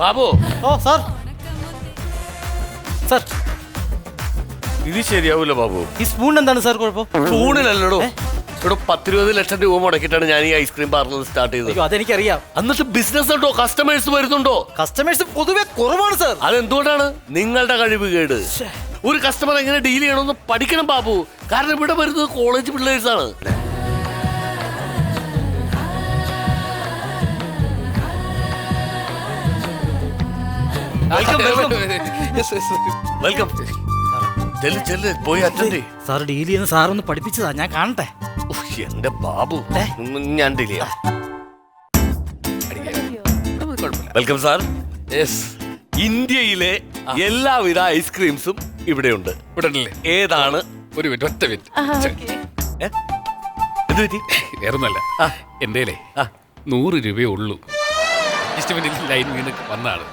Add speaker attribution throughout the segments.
Speaker 1: ബാബു.
Speaker 2: ഓ sir. Sir.
Speaker 1: ഇത് ശരിയാവൂല ബാബു.
Speaker 2: ഈ സ്പൂൺ എന്താണ് സാർ കുഴപ്പം?
Speaker 1: സ്പൂണിലല്ലോ ഇവിടെ പത്തിരുപത് ലക്ഷം രൂപ മുടക്കിയിട്ടാണ് ഞാൻ ഈ ഐസ്ക്രീം പാർലർ സ്റ്റാർട്ട് ചെയ്തത്.
Speaker 2: അയ്യോ അതെനിക്കറിയാം.
Speaker 1: എന്നിട്ട് ബിസിനസ് ഉണ്ടോ? കസ്റ്റമേഴ്സ് വരുന്നുണ്ടോ?
Speaker 2: കസ്റ്റമേഴ്സ് പൊതുവെ കുറവാണ് സാർ.
Speaker 1: അതെന്തുകൊണ്ടാണ്? നിങ്ങളുടെ കഴിവ് കേട്. ഒരു കസ്റ്റമർ എങ്ങനെ ഡീൽ ചെയ്യണമെന്ന് പഠിക്കണം ബാബു. കാരണം ഇവിടെ വരുന്നത് കോളേജ് പിള്ളേഴ്സ് വെൽക്കം ചെല്ല് ചെല്ല് പോയി അറ്റൻഡ്
Speaker 2: സാർ ഡീൽ ചെയ്യുന്ന സാർ ഒന്ന് പഠിപ്പിച്ചതാ ഞാൻ കാണട്ടെ.
Speaker 1: എന്റെ ബാബു. ഞാൻ ഡീൽ ചെയ്യാം. വെൽക്കം സാർ
Speaker 3: യെസ്
Speaker 1: ഇന്ത്യയിലെ എല്ലാവിധ ഐസ്ക്രീംസും ഇവിടെയുണ്ട്.
Speaker 3: ഇവിടെ
Speaker 1: ഏതാണ്?
Speaker 3: ഒരു മിനിറ്റ് ഒറ്റ മിനിറ്റ്?
Speaker 1: എന്ത് പറ്റി? ആ.
Speaker 3: നൂറ് രൂപയേ ഉള്ളൂ. ഇഷ്ടമില്ല ലൈൻ വീണ് വന്നാണ്.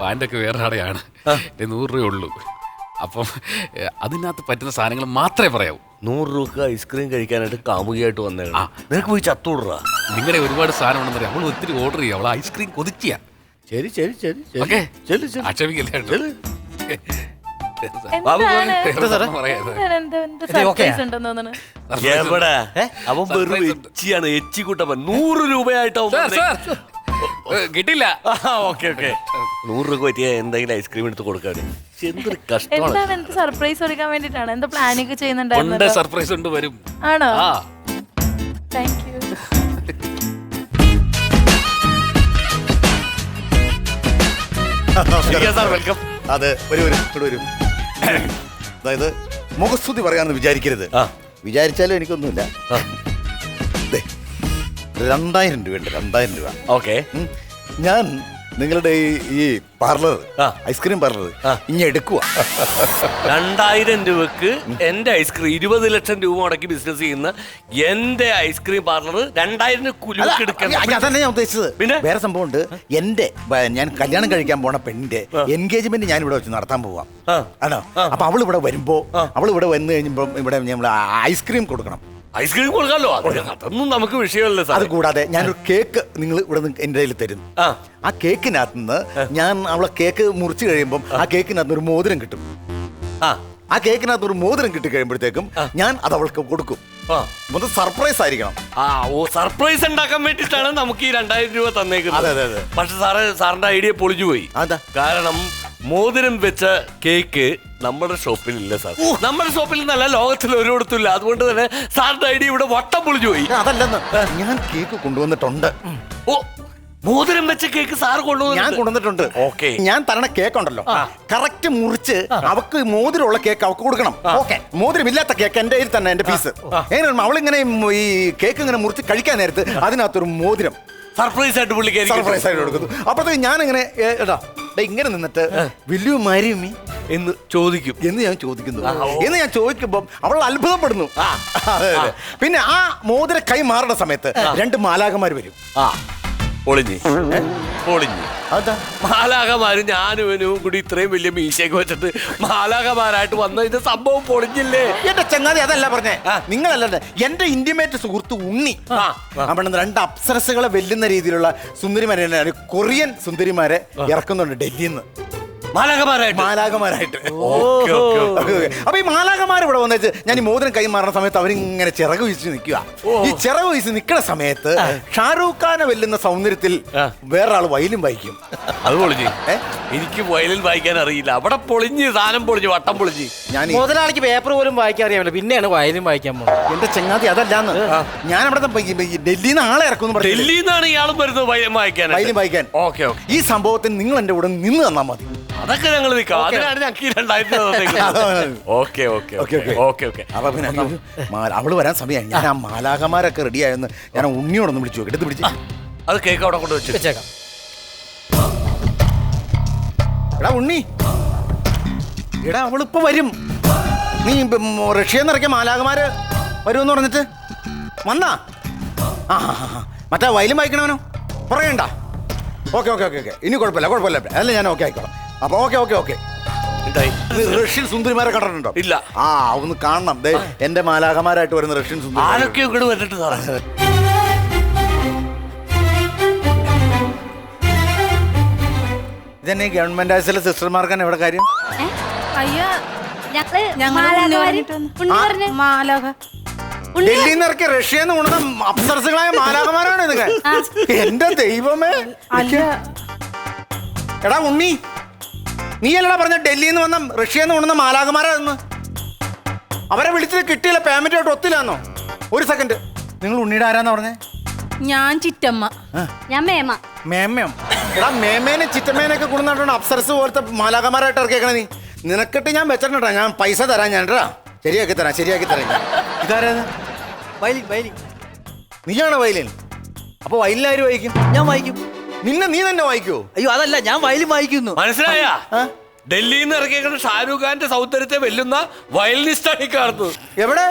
Speaker 3: പാന്റെ ഒക്കെ വേറെ ആടെയാണ്. എന്റെ നൂറ് രൂപ ഉള്ളൂ. അപ്പം അതിനകത്ത് പറ്റുന്ന സാധനങ്ങൾ മാത്രമേ പറയാവൂ.
Speaker 1: നൂറ് രൂപ ഐസ്ക്രീം കഴിക്കാനായിട്ട് കാമുകിയായിട്ട് വന്നേ
Speaker 3: ആ.
Speaker 1: നിനക്ക് പോയി ചത്തൂടാ
Speaker 3: നിങ്ങളുടെ ഒരുപാട് സാധനം ഉണ്ടെന്ന് പറയാം അവൾ ഒത്തിരി ഓർഡർ ചെയ്യാം. അവൾ ഐസ്ക്രീം കൊതിക്കുക
Speaker 1: ശരി ശരി ശരി
Speaker 3: ഓക്കെ.
Speaker 1: ചെല്ലു
Speaker 3: ആക്ഷേപിക്കില്ല.
Speaker 1: എവിടെ? അവൻ വെറും എച്ചിയാണ് എച്ചി കൂട്ടപ്പൻ നൂറ് രൂപയായിട്ട് അവൻ
Speaker 3: സാർ,
Speaker 1: വന്നേ.
Speaker 3: സാർ. ഏ, കിട്ടില്ല.
Speaker 1: Okay okay. നൂറ് രൂപ പറ്റിയ എന്തെങ്കിലും ഐസ്ക്രീം എടുത്ത് കൊടുക്കാൻ എന്തൊരു കഷ്ടമാണ്.
Speaker 4: എന്താണ് എന്ത് സർപ്രൈസ് കൊടുക്കാൻ വേണ്ടിട്ടാണ് എന്താ പ്ലാനിങ്
Speaker 3: ഉണ്ട്
Speaker 4: ചെയ്യുന്നുണ്ടായിരുന്നല്ലോ
Speaker 3: സർപ്രൈസ് ഉണ്ട് വരും.
Speaker 4: ആണോ?
Speaker 3: ആ.
Speaker 4: താങ്ക് യു
Speaker 1: സാർ വെൽക്കം
Speaker 5: അതെ ഒരു ഒരു ഇവിടെ ഒരു അതായത് മുഖസ്തുതി പറയാമെന്ന് വിചാരിക്കരുത്.
Speaker 1: ആ.
Speaker 5: വിചാരിച്ചാലും എനിക്കൊന്നുമില്ല. രണ്ടായിരം രൂപയുണ്ട് രണ്ടായിരം രൂപ.
Speaker 1: ഓക്കെ.
Speaker 5: ഞാൻ നിങ്ങളുടെ ഈ പാർലർ ഐസ്ക്രീം പാർലർ. ഇനി എടുക്കുക
Speaker 1: രണ്ടായിരം രൂപക്ക് എന്റെ ഐസ്ക്രീം ഇരുപത് ലക്ഷം രൂപ മുടക്കി ബിസിനസ് ചെയ്യുന്ന എന്റെ ഐസ്ക്രീം പാർലർ രണ്ടായിരം
Speaker 5: അതല്ല ഞാൻ ഉദ്ദേശിച്ചത്.
Speaker 1: പിന്നെ?
Speaker 5: വേറെ സംഭവം ഉണ്ട് എന്റെ ഞാൻ കല്യാണം കഴിക്കാൻ പോണ പെണ്ണിന്റെ എൻഗേജ്മെന്റ് ഞാൻ ഇവിടെ വെച്ച് നടത്താൻ പോവാം. ആണോ? അപ്പൊ അവൾ ഇവിടെ വരുമ്പോ അവൾ ഇവിടെ വന്നു കഴിഞ്ഞപ്പോ ഇവിടെ നമ്മൾ ഐസ്ക്രീം കൊടുക്കണം.
Speaker 1: ഐസ്ക്രീം കൊടുക്കാമല്ലോ അത് അതൊന്നും നമുക്ക് വിഷയമല്ല സാർ
Speaker 5: അത് കൂടാതെ ഞാനൊരു കേക്ക് നിങ്ങൾ ഇവിടെ നിന്ന് എന്റെ കയ്യിൽ തരും.
Speaker 1: ആ.
Speaker 5: കേക്കിനകത്ത് നിന്ന് ഞാൻ അവളെ കേക്ക് മുറിച്ച് കഴിയുമ്പോൾ ആ. കേക്കിനകത്ത് ഒരു മോതിരം കിട്ടും.
Speaker 1: ആ.
Speaker 5: ആ കേക്കിനകത്ത് ഒരു മോതിരം കിട്ടി കഴിയുമ്പോഴത്തേക്കും ഞാൻ അത് അവൾക്ക് കൊടുക്കും. മൊത്തം സർപ്രൈസ് ആയിരിക്കണം.
Speaker 1: ആ ഓ സർപ്രൈസ് ഉണ്ടാക്കാൻ വേണ്ടിയിട്ടാണ് നമുക്ക് ഈ രണ്ടായിരം രൂപ തന്നേക്കുന്നത്.
Speaker 5: അതെ, അതെ, അതെ.
Speaker 1: പക്ഷെ സാറ് സാറിന്റെ ഐഡിയ പൊളിഞ്ഞു പോയി
Speaker 5: അതാ?
Speaker 1: കാരണം മോതിരം വെച്ച കേക്ക് നമ്മുടെ ഷോപ്പിൽ ഇല്ല സാർ നമ്മുടെ ഷോപ്പിൽ നിന്നല്ല ലോകത്തിൽ ഒരിടത്തും ഇല്ല അതുകൊണ്ട് തന്നെ സാറിന്റെ ഐഡിയ ഇവിടെ വട്ടം പൊളിഞ്ഞു പോയി.
Speaker 5: അതല്ലെന്ന്. ഞാൻ കേക്ക് കൊണ്ടുവന്നിട്ടുണ്ട്.
Speaker 1: ഓ മോതിരം വെച്ച കേക്ക് സാർ
Speaker 5: ഞാൻ
Speaker 1: കൊണ്ടുവന്നു
Speaker 5: കൊണ്ടുവന്നിട്ടുണ്ട്.
Speaker 1: ഓക്കെ.
Speaker 5: ഞാൻ തരണ കേക്ക് ഉണ്ടല്ലോ കറക്റ്റ് മുറിച്ച് അവക്ക് മോതിരമുള്ള കേക്ക് അവക്ക് കൊടുക്കണം. ഓക്കെ. മോതിരം ഇല്ലാത്ത കേക്ക് എന്റെ കയ്യിൽ തന്നെ എന്റെ പീസ്. എങ്ങനെ അവളിങ്ങനെ ഈ കേക്ക് ഇങ്ങനെ മുറിച്ച് കഴിക്കാൻ നേരത്ത് അതിനകത്തൊരു മോതിരം.
Speaker 1: സർപ്രൈസ് ആയിട്ട് പുള്ളിക്കാരി
Speaker 5: സർപ്രൈസ് ആയിട്ട് കൊടുക്കുന്നു. അപ്പോഴത്തേക്ക് ഞാൻ ഇങ്ങനെ എടാ ദേ ഇങ്ങനെ നിന്നിട്ട് വലിയ മരിയുമി
Speaker 1: എന്ന് ചോദിക്കും.
Speaker 5: എന്ന് ഞാൻ ചോദിക്കുന്നു. എന്ന് ഞാൻ ചോദിക്കുമ്പോൾ അവൾ അത്ഭുതപ്പെടുന്നു. അതെ, അതെ. പിന്നെ ആ മോതിര കൈ മാറുന്ന സമയത്ത് രണ്ട് മാലാകന്മാർ വരും.
Speaker 1: ആ. പൊളിഞ്ഞ്. പൊളിഞ്ഞ്.
Speaker 5: അതാ
Speaker 1: മാലാകമാരും ഞാനും ഇവനും കൂടി ഇത്രയും വലിയ മീശയൊക്കെ വെച്ചിട്ട് മാലാഖമാരായിട്ട് വന്ന ഇത് സംഭവം പൊളിഞ്ഞില്ലേ?
Speaker 5: എന്റെ ചങ്ങാതി അതല്ല പറഞ്ഞേ. നിങ്ങളല്ല എന്റെ ഇന്റിമേറ്റ് സുഹൃത്ത് ഉണ്ണി. അവിടെ രണ്ട് അപ്സരസുകളെ വെല്ലുന്ന രീതിയിലുള്ള സുന്ദരിമാരെ കൊറിയൻ സുന്ദരിമാരെ ഇറക്കുന്നുണ്ട് ഡൽഹിയിൽ നിന്ന്
Speaker 1: മാലാകമാരായിട്ട്.
Speaker 5: അപ്പൊ ഈ മാലാകമാർ ഇവിടെ വന്നിട്ട് ഞാൻ ഈ മോതിരം കൈമാറുന്ന സമയത്ത് അവരിങ്ങനെ ചിറക് വീശി നിൽക്കുക ഈ ചിറക് വീശി നിൽക്കുന്ന സമയത്ത് ഷാറൂഖ് ഖാനെ വെല്ലുന്ന സൗന്ദര്യത്തിൽ. വേറൊരാൾ വയലും വായിക്കും.
Speaker 1: അത് പൊളിഞ്ഞ്. എനിക്ക് വയലിൽ വായിക്കാൻ അറിയില്ല. അവിടെ പൊളിഞ്ഞ് സാധനം പൊളിഞ്ഞു വട്ടം പൊളിഞ്ഞ്.
Speaker 5: ഞാൻ
Speaker 2: മുതലാളിക്ക് പേപ്പർ പോലും വായിക്കാൻ അറിയാമല്ലോ. പിന്നെയാണ് വയലും വായിക്കാൻ പോകുന്നത്.
Speaker 5: എന്റെ ചങ്ങാതി അതല്ലാന്ന്. ഞാൻ അവിടെ ഡൽഹിയിൽ നിന്ന് ആളെ ഇറക്കുന്നു ഡൽഹിന്നാണ്
Speaker 1: ഡൽഹിയിൽ നിന്നാണ് ഇയാളും വരുന്നത് വയലും വായിക്കാൻ
Speaker 5: വയലും വായിക്കാൻ.
Speaker 1: Okay okay.
Speaker 5: ഈ സംഭവത്തിന് നിങ്ങൾ എന്റെ കൂടെ നിന്ന് തന്നാൽ മതി.
Speaker 1: അതൊക്കെ ഞങ്ങൾ നിൽക്കാം. അതിനാണ് ഞങ്ങൾക്ക് ഈ രണ്ടായിരത്തി okay okay
Speaker 5: okay, okay.
Speaker 1: Okay. Okay
Speaker 5: അപ്പൊ പിന്നെ അയ്യോ, മാല- അവൾ വരാൻ സമയമായി. ഞാൻ ആ മാലാകമാരൊക്കെ റെഡിയായെന്ന് ഞാൻ ആ ഉണ്ണിയോടൊന്ന് വിളിച്ചു നോക്കി. എടുത്ത് പിടിച്ച്.
Speaker 1: അത് കേക്ക് അവിടെ കൊണ്ട് വെച്ചു.
Speaker 2: വെച്ചേക്കാം.
Speaker 5: എടാ ഉണ്ണി. എടാ അവളിപ്പോ വരും. നീ ഇപ്പം റഷ്യന്ന് ഇറക്കിയ മാലാകമാര് വരുമെന്ന് പറഞ്ഞിട്ട് വന്നാ? ആ, ആ. മറ്റേ വയലും വായിക്കണവനോ? പറയണ്ട ഓക്കെ ഓക്കെ ഓക്കെ ഓക്കെ. ഇനി കുഴപ്പമില്ല കുഴപ്പമില്ല. അല്ല ഞാൻ ഓക്കെ ആയിക്കോളാം. അപ്പൊ ഓക്കെ ഓക്കെ ഓക്കെ.
Speaker 1: എന്തായി?
Speaker 5: റഷ്യൻ സുന്ദരിമാരെ കണ്ടിട്ടുണ്ടോ?
Speaker 1: ഇല്ല.
Speaker 5: ആ ഒന്ന് കാണണം. ദേ എന്റെ മാലാഖമാരായിട്ട് വരുന്ന റഷ്യൻ സുന്ദരി
Speaker 1: ആരൊക്കെ ഇങ്ങോട്ട് വന്നിട്ട് സാറേ
Speaker 5: ഇതന്നെ ഗവൺമെന്റ് ആശുപത്രിയിലെ സിസ്റ്റർമാർക്കാണ് എവിടെ കാര്യം?
Speaker 4: അയ്യ ഞങ്ങൾ
Speaker 6: മാലാഖമാര്
Speaker 4: ഉണ്ണി
Speaker 5: ഡൽഹിയിൽ നിന്ന് ഇറക്കി റഷ്യയിൽ നിന്ന് കൊണ്ടുവന്ന അപ്സരസുകളായ മാലാകമാരാണ് ഇതൊക്കെ. എന്റെ ദൈവമേ.
Speaker 4: അല്ല.
Speaker 5: എടാ ഉണ്ണി. നീ അല്ലടാ പറഞ്ഞ ഡൽഹിയിൽ നിന്ന് വന്ന റഷ്യയിൽ നിന്ന് കൊണ്ടുവന്ന മാലാകമാരാന്ന് അവരെ വിളിച്ചത് കിട്ടിയില്ല പേയ്മെന്റ് ആയിട്ട് ഒത്തില്ലാന്നോ? ഒരു സെക്കൻഡ് നിങ്ങൾ ഉണ്ണിയുടെ ആരാന്ന് പറഞ്ഞേ?
Speaker 4: ഞാൻ ചിറ്റമ്മ.
Speaker 6: ഞാൻ മേമ.
Speaker 5: മേമ്മയോ എടാ മേമേനെ ചിറ്റമ്മേനൊക്കെ കൊണ്ടുവന്നിട്ടുണ്ട് അപ്സരസ് പോലത്തെ മാലാകമാരായിട്ട് ഇറക്കിയേക്കണ നീ? നിനക്കിട്ട് ഞാൻ വെച്ചിട്ടുണ്ടാ ഞാൻ പൈസ തരാം ഞാൻ ട്ടാ. ശരിയാക്കി തരാം ശരിയാക്കി തരാം. ഇതാരാ ഇത്?
Speaker 2: Violin violin.
Speaker 5: നീയാണോ വയലിൻ? അപ്പൊ വയലിൻ ആര് വായിക്കും
Speaker 2: ഞാൻ വായിക്കും
Speaker 5: നിന്നെ നീ തന്നെ വായിക്കോ?
Speaker 2: അയ്യോ അതല്ല ഞാൻ വയലും വായിക്കുന്നു.
Speaker 1: മനസ്സിലായ?
Speaker 5: ഡൽഹിന്ന്
Speaker 1: ഡൽഹിയിൽ നിന്ന് ഇറക്കിയേക്കുന്ന ഷാരൂഖ് ഖാന്റെ സൗന്ദര്യത്തെ വെല്ലുന്ന വയലിനിസ്റ്റാണ് ഈ കാണുന്നത്.
Speaker 5: എവിടെ?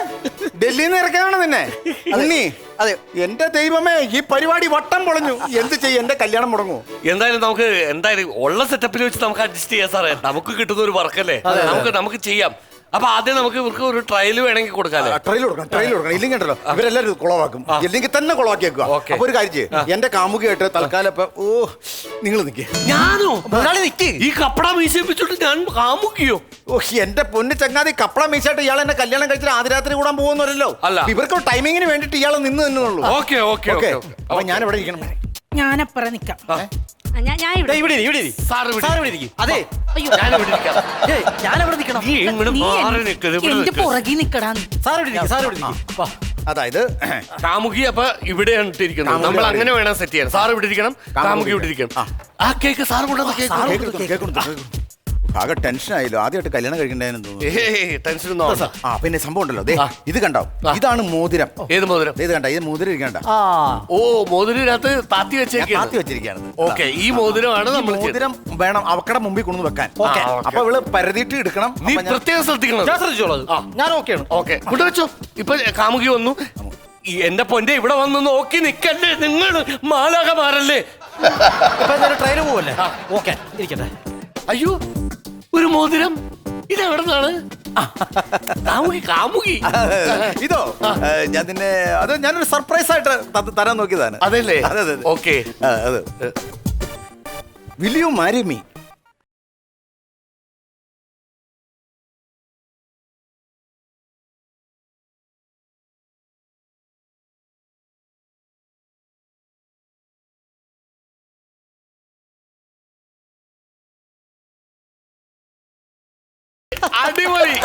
Speaker 5: ഡൽഹിയിൽ നിന്ന്? ഇറക്കിയതാണോ നിന്നെ ഉണ്ണി
Speaker 2: അതെ.
Speaker 5: എന്റെ ദൈവമേ ഈ പരിപാടി വട്ടം പൊളഞ്ഞു. എന്ത് ചെയ്യും? എന്റെ കല്യാണം മുടങ്ങുമോ
Speaker 1: എന്തായാലും നമുക്ക് എന്തായാലും ഉള്ള സെറ്റപ്പിൽ വെച്ച് നമുക്ക് അഡ്ജസ്റ്റ് ചെയ്യാം സാറേ. നമുക്ക് കിട്ടുന്ന ഒരു വർക്കല്ലേ നമുക്ക് നമുക്ക് ചെയ്യാം. അപ്പൊ ആദ്യം നമുക്ക് ഇവർക്ക് ഒരു ട്രയൽ വേണമെങ്കിൽ കൊടുക്കാം
Speaker 5: ട്രയൽ കൊടുക്കണം ട്രയൽ കൊടുക്കണം. ഇല്ലെങ്കിൽ ഉണ്ടല്ലോ ഇവരെല്ലാവരും കുളവാക്കും. ഇല്ലെങ്കിൽ തന്നെ കുളവാക്കി
Speaker 1: വെക്കുക.
Speaker 5: അപ്പൊ ഒരു കാര്യം ചെയ്യും. എന്റെ കാമുകയായിട്ട് തൽക്കാലം ഇപ്പൊ ഓ നിങ്ങൾ നിൽക്കേ
Speaker 1: ഞാനോ? ഈ കപ്പട മീശപ്പിച്ചിട്ട് ഞാൻ കാമുക്കിയോ
Speaker 5: ഓ എന്റെ പൊന്ന് ചങ്ങാതി കപ്പള മീശായിട്ട് ഇയാൾ എന്നെ കല്യാണം കഴിച്ചിട്ട് ആദ്യരാത്രി കൂടാൻ പോകുന്നല്ലോ
Speaker 1: അല്ല.
Speaker 5: ഇവർക്ക് ടൈമിങ്ങിന് വേണ്ടിട്ട് ഇയാൾ നിന്ന് തന്നെ ഉള്ളൂ
Speaker 1: ഓക്കെ ഓക്കെ.
Speaker 5: Okay
Speaker 1: okay.
Speaker 5: അപ്പൊ ഞാൻ ഇവിടെ ഇരിക്കണം.
Speaker 4: ഞാനപ്പുറം നിക്കാം.
Speaker 6: ഞാൻ ഞാൻ
Speaker 2: ദേ
Speaker 6: ഇവിടെ
Speaker 2: ഇവിടെ ഇരി, ഇവിടെ ഇരി.
Speaker 1: ഇവിടെ
Speaker 2: സാർ ഇവിടെ ഇരിക്കും അതെ
Speaker 1: ഞാൻ ഇവിടെ നിൽക്കാം.
Speaker 2: ഏയ്, നിൽക്കണം
Speaker 1: നീ ഇങ്ങോട്ട് മാറി നിൽക്കരുത് ഇവിടെ
Speaker 4: എന്റെ
Speaker 1: നിൽക്ക്.
Speaker 4: പുറകിൽ നിക്കടാ നീ.
Speaker 2: സാർ ഇവിടെ ഇരിക്കും സാർ ഇവിടെ ഇരിക്കും വാ.
Speaker 5: അതായത്
Speaker 1: കാമുകി അപ്പൊ ഇവിടെ ഇട്ടിരിക്കുന്നത്
Speaker 5: കാമുകി
Speaker 1: നമ്മൾ അങ്ങനെ വേണം സെറ്റ് ചെയ്യാൻ സാർ ഇവിടെ ഇരിക്കണം
Speaker 5: കാമുകി
Speaker 1: കാമുകി ഇവിടെ ഇരിക്കണം ആ കേക്ക് സാർ കൊണ്ടുവന്ന കേക്ക്
Speaker 5: കേൾക്കുന്നു, കേൾക്കുന്നു, കേൾക്കുന്നു. ആകെ ടെൻഷൻ ആയല്ലോ. ആദ്യമായിട്ട് കല്യാണം കഴിക്കണ്ടേന്ന് തോന്നുന്നു.
Speaker 1: ആവണ്ട.
Speaker 5: ആ പിന്നെ സംഭവം ഉണ്ടല്ലോ. ദേ ഇത് കണ്ടോ? ഇതാണ് മോതിരം.
Speaker 1: ഏത് മോതിരം?
Speaker 5: ദേ ഇത് കണ്ട? ഇത് മോതിരം ഇരിക്കണ്ട.
Speaker 2: ആ.
Speaker 1: ഓ മോതിരത്ത് താത്തി
Speaker 5: വെച്ചേക്കാത്തി
Speaker 1: വെച്ചേക്കാണ്
Speaker 5: വെച്ചിരിക്കുകയാണ്.
Speaker 1: ഓക്കെ ഈ മോതിരമാണ്
Speaker 5: ഈ
Speaker 1: നമ്മൾ
Speaker 5: മോതിരം വേണം അവക്കടെ മുമ്പിൽ കൊണ്ടു വെക്കാൻ.
Speaker 1: ഓക്കേ. ആ, ഓക്കേ.
Speaker 5: അപ്പൊ ഇവൾ പരതിയിട്ട് എടുക്കണം.
Speaker 1: നീ
Speaker 5: അപ്പൊ ഞാൻ-
Speaker 1: പ്രത്യേകം ശ്രദ്ധിക്കണം
Speaker 2: ഞാൻ ശ്രദ്ധിച്ചോളൂ.
Speaker 1: ആ.
Speaker 2: ഞാൻ ഓക്കെയാണ്
Speaker 1: ഓക്കെ. ഇവിടെ വെച്ചോ ഇപ്പൊ കാമുകി വന്നു. ഈ എന്റെ പൊന്നെ ഇവിടെ വന്നു നോക്കി നിക്കല്ലേ നിങ്ങൾ മാലാകമാരല്ലേ
Speaker 2: ഇപ്പൊ എന്തായാലും ട്രെയിൻ പോവല്ലേ? ഓക്കെ ഇരിക്കട്ടെ.
Speaker 1: അയ്യോ. ഒരു മോതിരം. ഇതെവിടെ നിന്നാണ് കാമുകി. കാമുകി
Speaker 5: ഇതോ? ഞാൻ നിന്നെ അത് ഞാനൊരു സർപ്രൈസ് ആയിട്ട് തരാൻ നോക്കിയതാണ്.
Speaker 1: അതല്ലേ?
Speaker 5: അതെ അതെ.
Speaker 1: Okay.
Speaker 5: Will you marry me
Speaker 1: അടിപൊളി.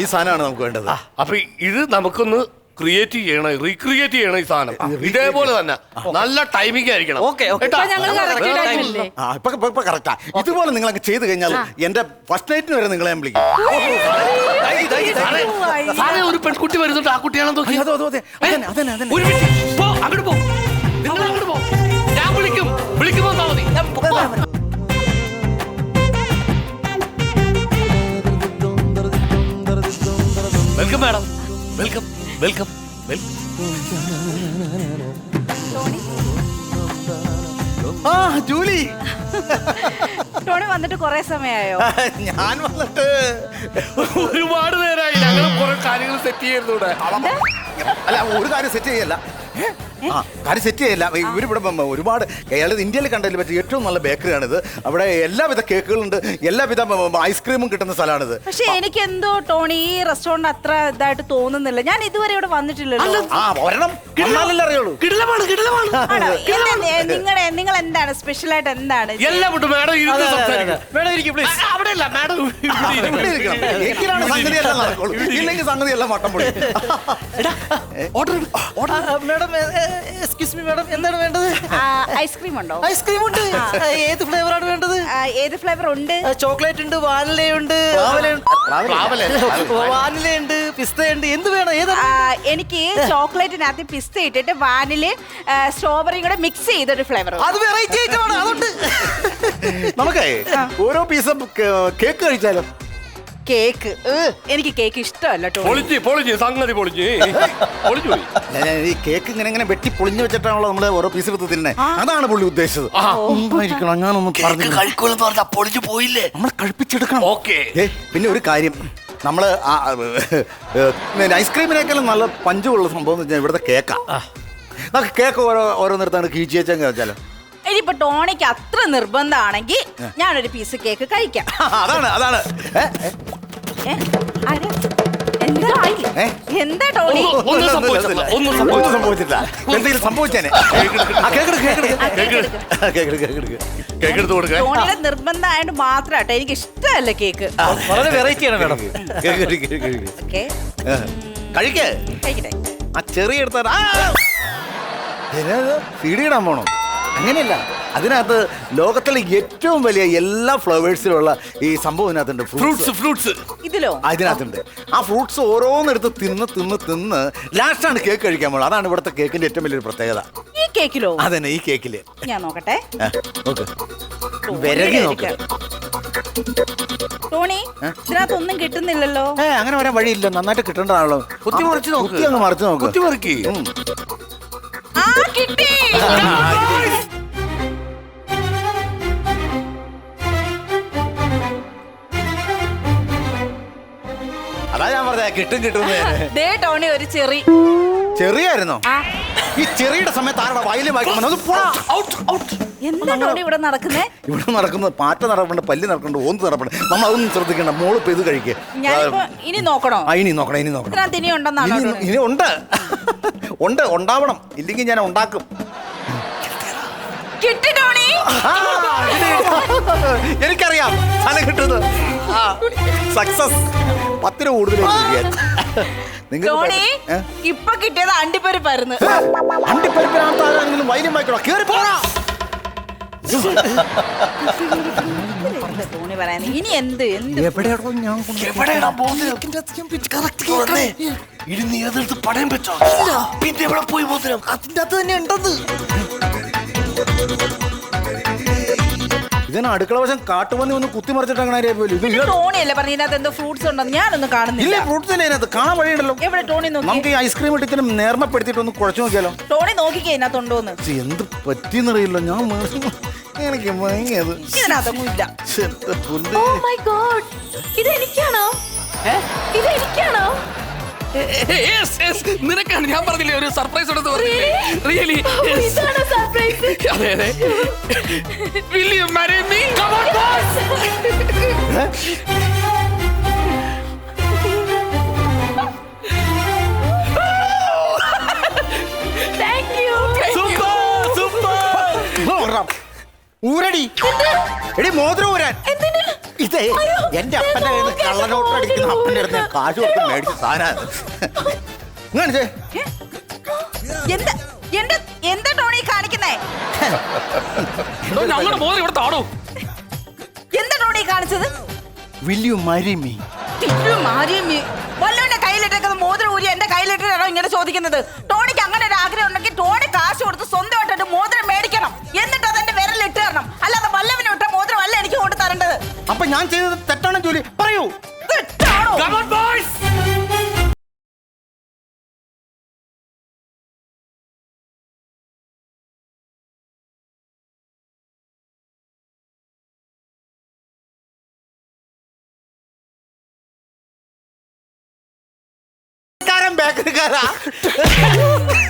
Speaker 5: ഈ സാധനമാണ് നമുക്ക് വേണ്ടത്.
Speaker 1: അപ്പൊ ഇത് നമുക്കൊന്ന് ക്രിയേറ്റ് ചെയ്യണം റീക്രിയേറ്റ് ചെയ്യണം ഈ സാധനം. ഇതേപോലെ തന്നെ. നല്ല ടൈമിംഗ് ആയിരിക്കണം?
Speaker 4: ഇപ്പൊ
Speaker 5: കറക്റ്റാ ഇതുപോലെ നിങ്ങൾ അങ്ങ് ചെയ്ത് കഴിഞ്ഞാൽ എന്റെ ഫസ്റ്റ് നൈറ്റിന് വരെ നിങ്ങളെ വിളിക്കും.
Speaker 1: ഒരു പെൺകുട്ടി വരുന്നുണ്ട്. ആ കുട്ടിയാണെന്ന് നോക്കി മാഡം വെൽക്കം വെൽക്കം
Speaker 5: ആ ജൂലി.
Speaker 4: ടോണി വന്നിട്ട് കുറെ സമയമായോ?
Speaker 5: ഞാൻ വന്നിട്ട്
Speaker 1: ഒരുപാട് നേരമായി ഞങ്ങൾ കുറെ കാര്യങ്ങൾ സെറ്റ് ഇവിടെ.
Speaker 5: അല്ല ഒരു കാര്യം സെറ്റ് ചെയ്യല്ല. ആ കാര്യം സെറ്റ് ചെയ്യല്ല. ഇവരിവിടെ ഒരുപാട് കേരളത്തിൽ ഇന്ത്യയിൽ കണ്ടതിൽ പറ്റിയ ഏറ്റവും നല്ല ബേക്കറിയാണിത്. അവിടെ എല്ലാവിധ കേക്കുകളുണ്ട് എല്ലാവിധ ഐസ്ക്രീമും കിട്ടുന്ന സ്ഥലമാണിത്
Speaker 4: പക്ഷെ എനിക്ക് എന്തോ ടോണി ഈ റെസ്റ്റോറന്റ് അത്ര ഇതായിട്ട് തോന്നുന്നില്ല. ഞാൻ ഇതുവരെ ഇവിടെ വന്നിട്ടില്ലല്ലോ.
Speaker 5: ആ ഒരെണ്ണം വന്നാലല്ലേ അറിയുള്ളൂ.
Speaker 1: കിടിലമാണ് കിടിലമാണ്.
Speaker 4: നിങ്ങളുടെ നിങ്ങൾ എന്താണ് സ്പെഷ്യൽ ആയിട്ട് എന്താണ്?
Speaker 1: എല്ലാം വിട്ടു. മാഡം ഇരുന്ന്
Speaker 2: മാഡം ഇരിക്കും പ്ലീസ്
Speaker 1: അവിടെയല്ല മാഡം.
Speaker 5: ഇവിടെ ഇരിക്കണം. കേക്കിലാണ് സംഗതി എല്ലാം നടക്കുള്ളൂ. ഇല്ലെങ്കിൽ സംഗതി എല്ലാം വട്ടം പൊളി
Speaker 1: order
Speaker 2: madam excuse me madam എന്താണ് വേണ്ടത്?
Speaker 4: ഐസ്ക്രീം ഉണ്ടോ?
Speaker 2: ഐസ്ക്രീം ഉണ്ട്. ഏത് ഫ്ലേവർ ആണ് വേണ്ടത്?
Speaker 4: ഏത് ഫ്ലേവർ ഉണ്ട്?
Speaker 2: ചോക്ലേറ്റ് ഉണ്ട് വാനില ഉണ്ട് വാനില ഉണ്ട്. പിസ്ത ഉണ്ട് എന്ത് വേണം? ഏതാണ്
Speaker 4: ആ, എനിക്ക് ചോക്ലേറ്റിനകത്ത് പിസ്ത ഇട്ടിട്ട് വാനിൽ സ്ട്രോബെറിയും കൂടെ മിക്സ് ചെയ്തൊരു ഫ്ലേവർ
Speaker 2: അത് വെറൈറ്റി ആണ്. അതുണ്ട്
Speaker 5: നമുക്ക് ഓരോ പീസും കേക്ക് കഴിച്ചാലോ?
Speaker 4: കേക്ക്. എനിക്ക് കേക്ക് ഇഷ്ടമല്ല ടോണി
Speaker 1: പൊളിഞ്ഞ് പൊളിഞ്ഞ് സംഗതി പൊളിഞ്ഞ്. പൊളിഞ്ഞു പോയി.
Speaker 5: ഞാൻ- ഞാൻ ഈ കേക്ക് ഇങ്ങനെ ഇങ്ങനെ വെട്ടി പൊളിഞ്ഞു വെച്ചിട്ടാണല്ലോ നമ്മൾ ഓരോ പീസ് എടുത്ത് തിന്നെ അതാണ് പുള്ളി ഉദ്ദേശിച്ചത്. ഉണ്ടായിരിക്കണം ഞാനൊന്നും പറഞ്ഞു
Speaker 1: കഴിക്കൂലെന്ന് പറഞ്ഞാ പൊളിഞ്ഞു പോയില്ലേ?
Speaker 5: നമ്മൾ കഴിപ്പിച്ചെടുക്കണം.
Speaker 1: ഓക്കെ.
Speaker 5: ഏ, പിന്നെ ഒരു കാര്യം. നമ്മൾ ആ, ഏ, പിന്നെ ഐസ്ക്രീമിനേക്കാളും നല്ല പഞ്ചുള്ള സംഭവം എന്ന് വെച്ചാൽ ഇവിടുത്തെ കേക്കാ. നമുക്ക് കേക്ക് ഓരോ ഓരോന്നിടത്താണ് നിർത്താണ് വെച്ചാലോ
Speaker 4: ഇനിയിപ്പോ ടോണിക്ക് അത്ര നിർബന്ധമാണെങ്കിൽ ഞാനൊരു പീസ് കേക്ക് കഴിക്കാം.
Speaker 5: അതാണ് അതാണ്. ഏ, ഏ?
Speaker 4: ആര്? എന്താ
Speaker 5: ഏ?
Speaker 4: എന്താ ടോണി?
Speaker 1: ഒന്നും- ഒന്നും സംഭവിച്ചില്ല ഒന്നും
Speaker 5: ഒന്നും
Speaker 1: സംഭവിച്ചില്ല
Speaker 5: സംഭവിച്ചില്ല എന്തെങ്കിലും സംഭവിച്ചേനെ. ആ, കേക്കെടുക്ക്, കേക്കെടുക്ക്.
Speaker 4: ആ, കേക്ക് എടുക്ക്.
Speaker 5: ആ, കേക്കെടുക്ക്, കേക്കെടുക്ക്.
Speaker 1: കേക്ക് എടുത്ത് കൊടുക്കാൻ
Speaker 4: ടോണിയുടെ നിർബന്ധമായോണ്ട് മാത്രാട്ടോ. എനിക്ക് ഇഷ്ടമല്ല കേക്ക്.
Speaker 2: വളരെ വെറൈറ്റി ആണ് മേഡം.
Speaker 5: കേക്കെടുക്ക്, കേക്കെടുക്ക്.
Speaker 4: ഓക്കെ.
Speaker 5: ഏ, കഴിക്ക്.
Speaker 4: കഴിക്കട്ടെ.
Speaker 5: ആ ചെറിയ എടുത്താ സീഡി ഇടാൻ പോണോ? അങ്ങനെയല്ല. അതിനകത്ത് ലോകത്തിലെ ഏറ്റവും വലിയ എല്ലാ ഫ്ലവേഴ്സിലുള്ള ഈ സംഭവം ഇതിനകത്തുണ്ട്. ഫ്രൂട്ട്സ്
Speaker 1: ഫ്രൂട്ട്സ്
Speaker 4: ഇതിലോ?
Speaker 5: അതിനകത്തുണ്ട്. ആ ഫ്രൂട്ട്സ് ഓരോന്നെടുത്ത് തിന്ന് തിന്ന് തിന്ന് ലാസ്റ്റാണ് കേക്ക് കഴിക്കാൻ പോകുന്നത് അതാണ് ഇവിടുത്തെ കേക്കിന്റെ ഏറ്റവും വലിയൊരു പ്രത്യേകത.
Speaker 4: ഈ കേക്കിലോ?
Speaker 5: അതന്നെ ഈ കേക്കിൽ.
Speaker 4: ഞാൻ നോക്കട്ടെ.
Speaker 5: ആ, നോക്ക്. വിരകി നോക്ക്.
Speaker 4: ടോണി ഇതിനകത്തൊന്നും കിട്ടുന്നില്ലല്ലോ.
Speaker 5: ഏ അങ്ങനെ വരാൻ വഴിയില്ല. നന്നായിട്ട് കിട്ടേണ്ടതാണല്ലോ.
Speaker 1: കുത്തി മറിച്ച് നോക്ക്.
Speaker 5: കുത്തി അങ്ങ് മറിച്ച് നോക്ക്.
Speaker 1: കുത്തി മറിക്ക്.
Speaker 5: ഉം.
Speaker 4: ആ കിട്ടി.
Speaker 5: അതാ ഞാൻ പറഞ്ഞ കിട്ടും കിട്ടും
Speaker 4: ദേ ടോണി ഒരു ചെറി.
Speaker 5: ചെറിയായിരുന്നോ?
Speaker 4: ആ.
Speaker 5: ഈ ചെറിയുടെ സമയത്ത് ആരുടെ വയലും വായിക്കുമ്പോൾ അത് പോടാ
Speaker 1: ഔട്ട് ഔട്ട്
Speaker 4: എന്താ ഇവിടെ നടക്കുന്നേ?
Speaker 5: ഇവിടെ നടക്കുന്നത് പാറ്റ നടപ്പുണ്ട് പല്ല് നടക്കണ്ട് ഓന്ത് നടപ്പുണ്ട്. നമ്മൾ അതൊന്നും ശ്രദ്ധിക്കണ്ട. മോൾ ഇപ്പൊ ഇത് കഴിക്കുക
Speaker 4: ഞാനിപ്പോ ഇനി നോക്കണോ?
Speaker 5: ആ ഇനി നോക്കണം ഇനി നോക്കണം.
Speaker 4: ഇതിനകത്ത് ഇനി ഉണ്ടെന്നാണോ
Speaker 5: ഇനി ഇനി ഉണ്ട്. ഉണ്ട് ഉണ്ടാവണം. ഇല്ലെങ്കിൽ ഞാൻ ഉണ്ടാക്കും.
Speaker 4: കിട്ടി ടോണി
Speaker 5: ആ, ഇത് എനിക്കറിയാം. സ്ഥലം കിട്ടുന്നത്. സക്സസ് പത്തിന് കൂടുതൽ
Speaker 4: ടോണി ഇപ്പൊ കിട്ടിയത് അണ്ടിപ്പരിപ്പായിരുന്നു.
Speaker 5: അണ്ടിപ്പരിപ്പിനകത്ത് ആരെങ്കിലും വൈദ്യം വായിക്കണോ? കേറി പോടാ.
Speaker 4: ടോണി പറയുന്നത് ഇനി എന്ത് എന്ത്?
Speaker 5: എവിടെയാണോ ഞാൻ
Speaker 1: എവിടെയാടാ പോകുന്നത്? ഇനി നീ അതെടുത്ത് പടയം വെച്ചോ. പിന്നെ എവിടെ പോയി മോതിരം
Speaker 2: അതിന്റെ അകത്ത് തന്നെ ഉണ്ടെന്ന്.
Speaker 5: ഇതിന് അടുക്കള വശം കാട്ടുപന്നി ഒന്ന് കുത്തി മറിച്ചിട്ട് അങ്ങനെ പോലും ഇത് ഇല്ല.
Speaker 4: ടോണി അല്ലേ പറഞ്ഞ ഇതിനകത്ത് എന്തോ ഫ്രൂട്ട്സ് ഉണ്ടെന്ന് ഞാനൊന്നും
Speaker 5: ഇല്ല
Speaker 4: കാണുന്നില്ല
Speaker 5: ഫ്രൂട്ട്സ് ഇതിനകത്ത്. കാണാൻ വഴിയുണ്ടല്ലോ.
Speaker 4: എവിടെ ടോണി നോക്കി
Speaker 5: നമുക്ക് ഈ ഐസ്ക്രീം ഒന്ന് കുഴച്ചു നോക്കിയാലോ?
Speaker 4: ടോണി നോക്കിക്കേ ഇതിനകത്തുണ്ടോന്ന്
Speaker 5: ശ്ശെ, എന്ത് പറ്റിയെന്നറിയില്ല. ഞാൻ എനിക്ക് മയങ്ങിയത്
Speaker 4: ഇതിനകത്തൊന്നും ഇല്ല.
Speaker 5: ശ്ശെ, എന്റെ പുല്ല്.
Speaker 6: ഓ മൈ ഗോഡ് ഇത് എനിക്കാണോ? ഇത് എനിക്കാണോ?
Speaker 3: നിനക്കാണ് ഞാൻ പറഞ്ഞില്ലേ ഒരു സർപ്രൈസ് ഉണ്ടെന്ന് പറഞ്ഞില്ലേ? റിയലി അതെ അതെ. Will you marry me? Come on, boss!
Speaker 6: Thank you
Speaker 5: ഊറാം. ഊരടി. എടി മോതിരം ഊരാൻ. ഇതേ എന്റെ അപ്പന്റെ കയ്യിൽ നിന്ന് കള്ളനോട്ട് അടിക്കുന്ന അപ്പന്റെ അടുത്ത് ഞാൻ കാശ് കൊടുത്ത് മേടിച്ച സാധനം ഇങ്ങനെ
Speaker 4: ഏ? എന്താ എന്താ എന്താ ടോണി കാണിക്കുന്നേ?
Speaker 3: എടോ, ഞങ്ങളുടെ മോതിരം ഇവിടെ താടോ
Speaker 4: എന്താ ടോണി കാണിച്ചത്?
Speaker 5: വിൽ യു മാരി മീ
Speaker 4: തിരു മാറിയും ഈ- വല്ലവന്റെ കയ്യിലിട്ടേക്കുന്ന മോതിരം ഊരി എന്റെ കയ്യിലിട്ടാണോ ഇങ്ങനെ ചോദിക്കുന്നത്? ടോണിക്ക് അങ്ങനെ ഒരു ആഗ്രഹം ഉണ്ടെങ്കിൽ ടോണി
Speaker 5: അപ്പൊ ഞാൻ ചെയ്തത് തെറ്റാണ് ജോലി. പറയൂ.
Speaker 4: തെറ്റാണോ?
Speaker 3: Come on, boys!
Speaker 5: ബേക്കറിക്കാരാ